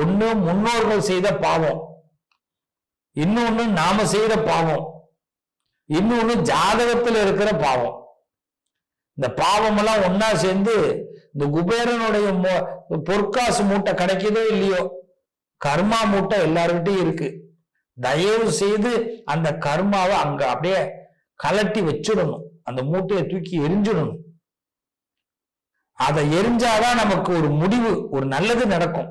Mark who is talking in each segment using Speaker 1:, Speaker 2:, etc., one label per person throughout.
Speaker 1: ஒண்ணு முன்னோர்கள் செய்த பாவம். இன்னொன்னு நாம செய்த பாவம். இன்னொன்னு ஜாதகத்துல இருக்கிற பாவம். இந்த பாவம் எல்லாம் ஒன்னா சேர்ந்து இந்த குபேரனுடைய பொற்காசு மூட்டை கிடைக்குதோ இல்லையோ கர்மா மூட்டை எல்லார்கிட்டயும் இருக்கு. தயவு செய்து அந்த கர்மாவை அங்க அப்படியே கலட்டி வச்சிடணும். அந்த மூட்டையை தூக்கி எரிஞ்சிடணும். அதை எரிஞ்சாதான் நமக்கு ஒரு முடிவு ஒரு நல்லது நடக்கும்.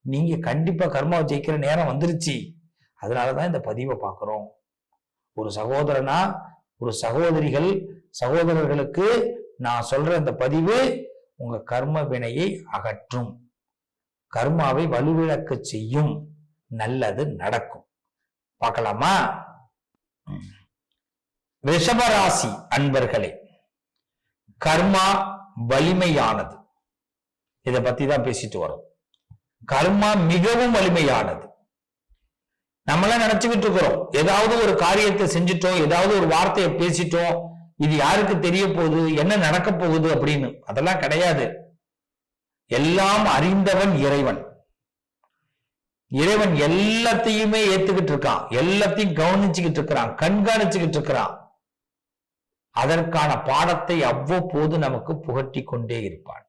Speaker 1: நீங்க கண்டிப்பா கர்மாவை ஜெயிக்கிற நேரம் வந்துருச்சு. அதனாலதான் இந்த பதிவை பார்க்கிறோம். ஒரு சகோதரனா ஒரு சகோதரிகள் சகோதரர்களுக்கு நான் சொல்ற இந்த பதிவு உங்க கர்ம வினையை அகற்றும். கர்மாவை வலுவிழக்க செய்யும். நல்லது நடக்கும். பார்க்கலாமா? ரிஷபராசி அன்பர்களே கர்மா வலிமையானது. இதை பத்தி தான் பேசிட்டு வரோம். கர்மா மிகவும் வலிமையானது. நம்மளாம் நினைச்சுக்கிட்டு இருக்கிறோம். ஏதாவது ஒரு காரியத்தை செஞ்சுட்டோம் ஏதாவது ஒரு வார்த்தையை பேசிட்டோம் இது யாருக்கு தெரிய போகுது என்ன நடக்க போகுது அப்படின்னு. அதெல்லாம் கிடையாது. எல்லாம் அறிந்தவன் இறைவன். இறைவன் எல்லாத்தையுமே ஏத்துக்கிட்டு இருக்கான். எல்லாத்தையும் கவனிச்சுக்கிட்டு இருக்கிறான் கண்காணிச்சுக்கிட்டு இருக்கிறான். அதற்கான பாடத்தை அவ்வப்போது நமக்கு புகட்டி கொண்டே இருப்பான்.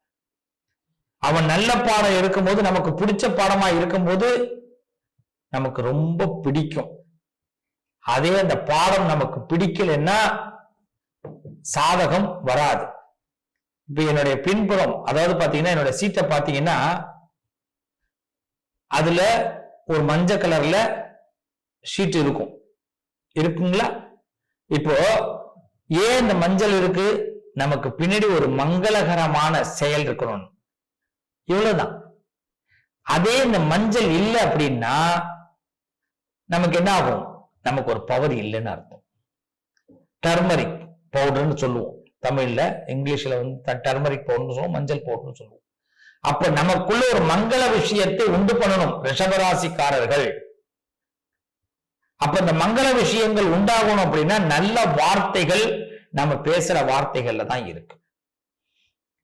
Speaker 1: அவன் நல்ல பாடம் இருக்கும்போது நமக்கு பிடிச்ச பாடமா இருக்கும்போது நமக்கு ரொம்ப பிடிக்கும். அதே அந்த பாடம் நமக்கு பிடிக்கலைன்னா சாதகம் வராது. இப்ப என்னுடைய பின்புறம் அதாவது பாத்தீங்கன்னா என்னோட சீட்டை பாத்தீங்கன்னா அதுல ஒரு மஞ்சள் கலர்ல ஷீட் இருக்கும். இருக்குங்களா? இப்போ ஏன் இந்த மஞ்சள் இருக்கு? நமக்கு பின்னாடி ஒரு மங்களகரமான செயல் இருக்கணும். இவ்வளவுதான். அதே இந்த மஞ்சள் இல்லை அப்படின்னா நமக்கு என்ன ஆகும்? நமக்கு ஒரு பவர் இல்லைன்னு அர்த்தம். டர்மரிக் பவுடர்னு சொல்லுவோம். தமிழ்ல இங்கிலீஷ்ல வந்து டர்மரிக் பவுடர்னு சொல்லுவோம் மஞ்சள் பவுடர்னு சொல்லுவோம். அப்ப நமக்குள்ள ஒரு மங்கள விஷயத்தை உண்டு பண்ணணும் ரிஷபராசிக்காரர்கள். அப்ப இந்த மங்கள விஷயங்கள் உண்டாகணும் அப்படின்னா நல்ல வார்த்தைகள் நம்ம பேசுற வார்த்தைகள்ல தான் இருக்கு.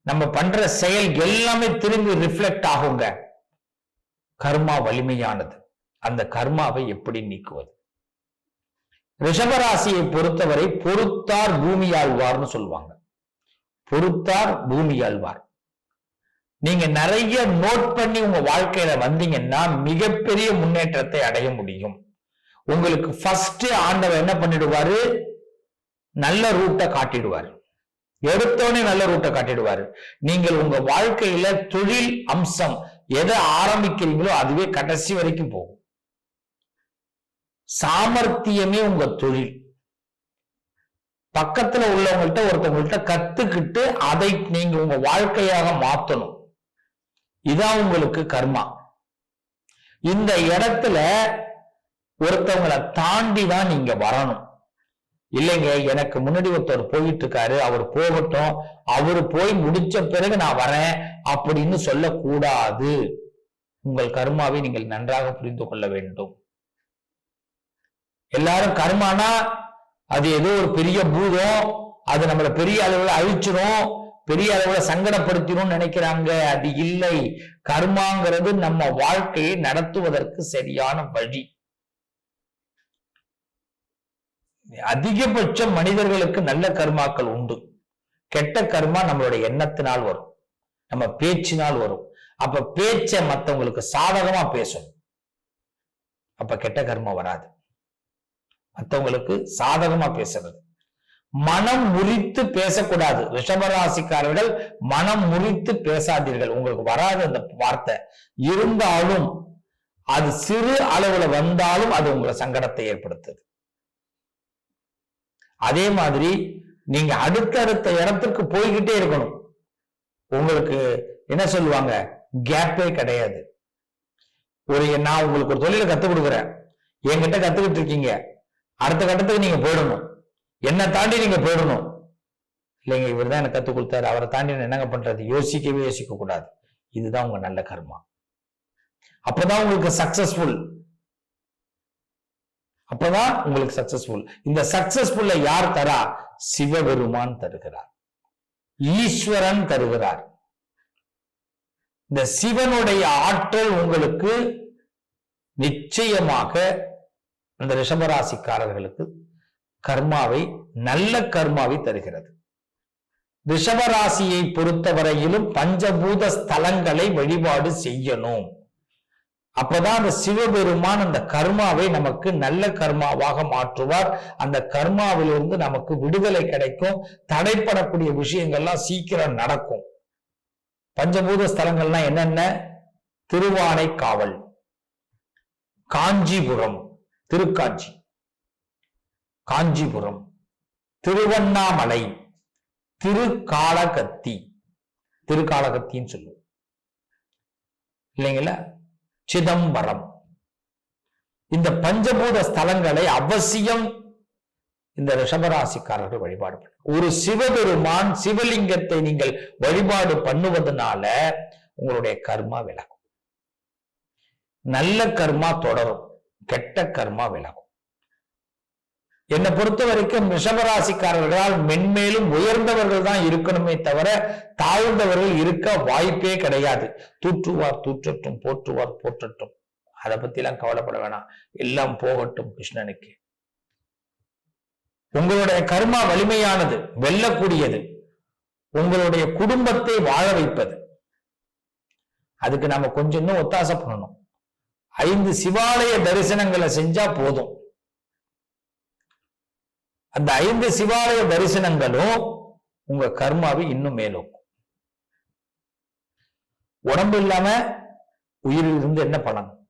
Speaker 1: நம்ம பண்ற செயல் எல்லாமே திரும்பி ரிஃப்ளெக்ட் ஆகுங்க. கர்மா வலிமையானது. அந்த கர்மாவை எப்படி நீக்குவது? ரிஷபராசியை பொறுத்தவரை பொறுத்தார் பூமி ஆழ்வார்னு சொல்லுவாங்க. பொறுத்தார் பூமி ஆழ்வார். நீங்க நிறைய நோட் பண்ணி உங்க வாழ்க்கையில வந்தீங்கன்னா மிகப்பெரிய முன்னேற்றத்தை அடைய முடியும். உங்களுக்கு ஃபர்ஸ்ட் ஆண்டவர் என்ன பண்ணிடுவாரு? நல்ல ரூட்டை காட்டிடுவாரு. எடுத்தோடனே நல்ல ரூட்டை காட்டிடுவாரு. நீங்கள் உங்க வாழ்க்கையில தொழில் அம்சம் எதை ஆரம்பிக்கிறீங்களோ அதுவே கடைசி வரைக்கும் போகும். சாமர்த்தியமே உங்க தொழில். பக்கத்துல உள்ளவங்கள்ட்ட ஒருத்தவங்கள்ட்ட கத்துக்கிட்டு அதை நீங்க உங்க வாழ்க்கையாக மாத்தணும். இதான் உங்களுக்கு கர்மா. இந்த இடத்துல ஒருத்தவங்களை தாண்டி தான் நீங்க வரணும். இல்லைங்க எனக்கு முன்னாடி ஒருத்தர் போயிட்டு இருக்காரு அவர் போகட்டும் அவரு போய் முடிச்ச பிறகு நான் வரேன் அப்படின்னு சொல்லக்கூடாது. உங்கள் கர்மாவை நீங்கள் நன்றாக புரிந்து கொள்ள வேண்டும். எல்லாரும் கர்மானா அது ஏதோ ஒரு பெரிய பூதம் அது நம்மள பெரிய அளவுல அழிச்சிரும் பெரிய அளவுல சங்கடப்படுத்திடும் நினைக்கிறாங்க. அது இல்லை. கர்மாங்கிறது நம்ம வாழ்க்கையை நடத்துவதற்கு சரியான வழி. அதிகபட்சம் மனிதர்களுக்கு நல்ல கர்மாக்கள் உண்டு. கெட்ட கர்மா நம்மளுடைய எண்ணத்தினால் வரும். நம்ம பேச்சினால் வரும். அப்ப பேச்ச மத்தவங்களுக்கு சாதகமா பேசணும். அப்ப கெட்ட கர்மா வராது. மத்தவங்களுக்கு சாதகமா பேசுறது. மனம் முறித்து பேசக்கூடாது. ரிஷபராசிக்காரர்கள் மனம் முறித்து பேசாதீர்கள். உங்களுக்கு வராது அந்த வார்த்தை. இருந்தாலும் அது சிறு அளவுல வந்தாலும் அது உங்களை சங்கடத்தை ஏற்படுத்துது. அதே மாதிரி நீங்க அடுத்தடுத்த இடத்துக்கு போய்கிட்டே இருக்கணும். உங்களுக்கு என்ன சொல்லுவாங்க? கேப்பே கிடையாது. ஒரு நான் உங்களுக்கு ஒரு தொழிலை கத்துக் கொடுக்குறேன். என்கிட்ட கத்துக்கிட்டு இருக்கீங்க. அடுத்த கட்டத்துக்கு நீங்க போயிடணும். என்னை தாண்டி நீங்க போயிடணும். இல்லைங்க இவர் தான் எனக்கு கத்துக் கொடுத்தாரு. அவரை தாண்டி நான் என்னங்க பண்றது? யோசிக்கவே யோசிக்க கூடாது. இதுதான் உங்க நல்ல கர்மா. அப்பதான் உங்களுக்கு சக்சஸ்ஃபுல் அப்பதான் உங்களுக்கு சக்சஸ்ஃபுல் இந்த சக்சஸ்ஃபுல்ல யார் தரா? சிவபெருமான் தருகிறார். ஈஸ்வரன் தருகிறார். இந்த சிவனுடைய ஆற்றல் உங்களுக்கு நிச்சயமாக அந்த ரிஷபராசிக்காரர்களுக்கு கர்மாவை நல்ல கர்மாவை தருகிறது. ரிஷபராசியை பொறுத்தவரையிலும் பஞ்சபூத ஸ்தலங்களை வழிபாடு செய்யணும். அப்பதான் அந்த சிவபெருமான் அந்த கர்மாவை நமக்கு நல்ல கர்மாவாக மாற்றுவார். அந்த கர்மாவிலிருந்து நமக்கு விடுதலை கிடைக்கும். தடைப்படக்கூடிய விஷயங்கள்லாம் சீக்கிரம் நடக்கும். பஞ்சபூத ஸ்தலங்கள்லாம் என்னென்ன? திருவானை காவல் காஞ்சிபுரம் திருக்காஞ்சி காஞ்சிபுரம் திருவண்ணாமலை திருக்காலகத்தி திருக்காலகத்தின்னு சொல்லுவோம். இல்லைங்களா? சிதம்பரம். இந்த பஞ்சபூத ஸ்தலங்களை அவசியம் இந்த ரிஷபராசிக்காரர்கள் வழிபாடு பண்ண. ஒரு சிவபெருமான் சிவலிங்கத்தை நீங்கள் வழிபாடு பண்ணுவதனால உங்களுடைய கர்மா விலகும். நல்ல கர்மா தொடரும் கெட்ட கர்மா விலகும். என்னை பொறுத்த வரைக்கும் ரிஷபராசிக்காரர்களால் மென்மேலும் உயர்ந்தவர்கள் தான் இருக்கணுமே தவிர தாழ்ந்தவர்கள் இருக்க வாய்ப்பே கிடையாது. தூற்றுவார் தூற்றட்டும் போற்றுவார் போற்றட்டும். அதை பத்தி எல்லாம் கவலைப்பட வேணாம். எல்லாம் போகட்டும் கிருஷ்ணனுக்கு. உங்களுடைய கர்மா வலிமையானது வெல்லக்கூடியது. உங்களுடைய குடும்பத்தை வாழ வைப்பது. அதுக்கு நாம கொஞ்சம் இன்னும் ஒத்தாசை பண்ணணும். ஐந்து சிவாலய தரிசனங்களை செஞ்சா போதும். அந்த ஐந்து சிவாலய தரிசனங்களும் உங்க கர்மாவை இன்னும் மேலும் உடம்பு இல்லாம உயிரிலிருந்து இருந்து என்ன பலன்?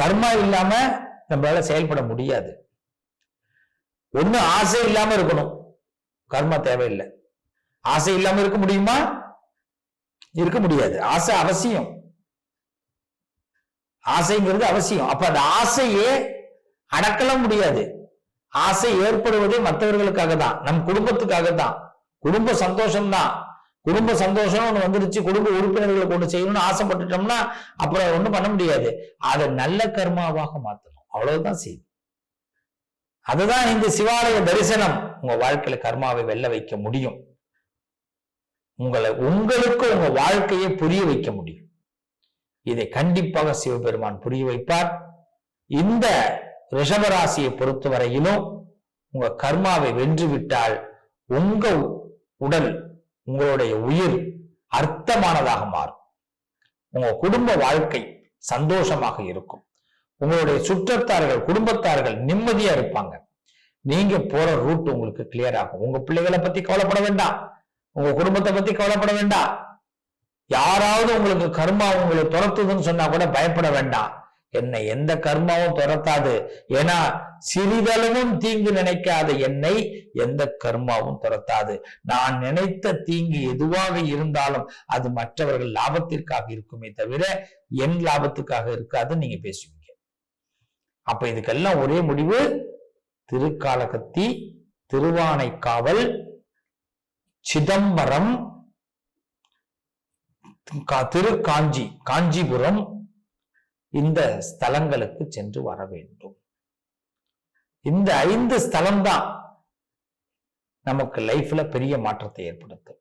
Speaker 1: கர்மா இல்லாம நம்மளால செயல்பட முடியாது. ஒண்ணு ஆசை இல்லாம இருக்கணும். கர்மா தேவையில்லை. ஆசை இல்லாம இருக்க முடியுமா? இருக்க முடியாது. ஆசை அவசியம். ஆசைங்கிறது அவசியம். அப்ப அந்த ஆசையே அடக்கலாம் முடியாது. ஆசை ஏற்படுவதே மற்றவர்களுக்காக தான் நம் குடும்பத்துக்காக தான் குடும்ப சந்தோஷம் தான் குடும்ப சந்தோஷம் ஒண்ணு வந்துருச்சு குடும்ப உறுப்பினர்களை கொண்டு செய்யணும்னு ஆசைப்பட்டுட்டோம்னா அப்புறம் ஒண்ணும் பண்ண முடியாது. அதை நல்ல கர்மாவாக மாத்தணும். அவ்வளவுதான் செய்யும் அதுதான் இந்த சிவாலய தரிசனம். உங்க வாழ்க்கையில கர்மாவை வெல்ல வைக்க முடியும். உங்களை உங்களுக்கு உங்க வாழ்க்கையை புரிய வைக்க முடியும். இதை கண்டிப்பாக சிவபெருமான் புரிய வைப்பார். இந்த ரிஷபராசியை பொறுத்தவரையிலும் உங்க கர்மாவை வென்று விட்டால் உங்க உடல் உங்களுடைய உயிர் அர்த்தமானதாக மாறும். உங்க குடும்ப வாழ்க்கை சந்தோஷமாக இருக்கும். உங்களுடைய சுற்றத்தார்கள் குடும்பத்தார்கள் நிம்மதியா இருப்பாங்க. நீங்க போற ரூட் உங்களுக்கு கிளியர் ஆகும். உங்க பிள்ளைகளை பத்தி கவலைப்பட வேண்டாம். உங்க குடும்பத்தை பத்தி கவலைப்பட வேண்டாம். யாராவது உங்களுக்கு கர்மா உங்களை துரத்துதுன்னு சொன்னா கூட பயப்பட வேண்டாம். என்னை எந்த கர்மாவும் துரத்தாது. ஏன்னா சிறிதளவும் தீங்கு நினைக்காத என்னை எந்த கர்மாவும் துரத்தாது. நான் நினைத்த தீங்கு எதுவாக இருந்தாலும் அது மற்றவர்கள் லாபத்திற்காக இருக்குமே தவிர என் லாபத்துக்காக இருக்காது நீங்க பேசுவீங்க. அப்ப இதுக்கெல்லாம் ஒரே முடிவு திருக்காலகத்தி திருவானைக்காவல் சிதம்பரம் திருக்காஞ்சி காஞ்சிபுரம் இந்த ஸ்தலங்களுக்கு சென்று வர வேண்டும். இந்த ஐந்து ஸ்தலம் தான் நமக்கு லைஃப்ல பெரிய மாற்றத்தை ஏற்படுத்தும்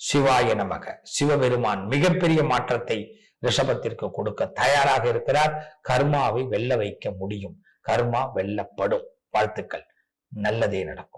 Speaker 1: சிவாய நமக. சிவபெருமான் மிகப்பெரிய மாற்றத்தை ரிஷபத்திற்கு கொடுக்க தயாராக இருக்கிறார். கர்மாவை வெல்ல வைக்க முடியும். கர்மா வெல்லப்படும். வாழ்த்துக்கள். நல்லதே நடக்கும்.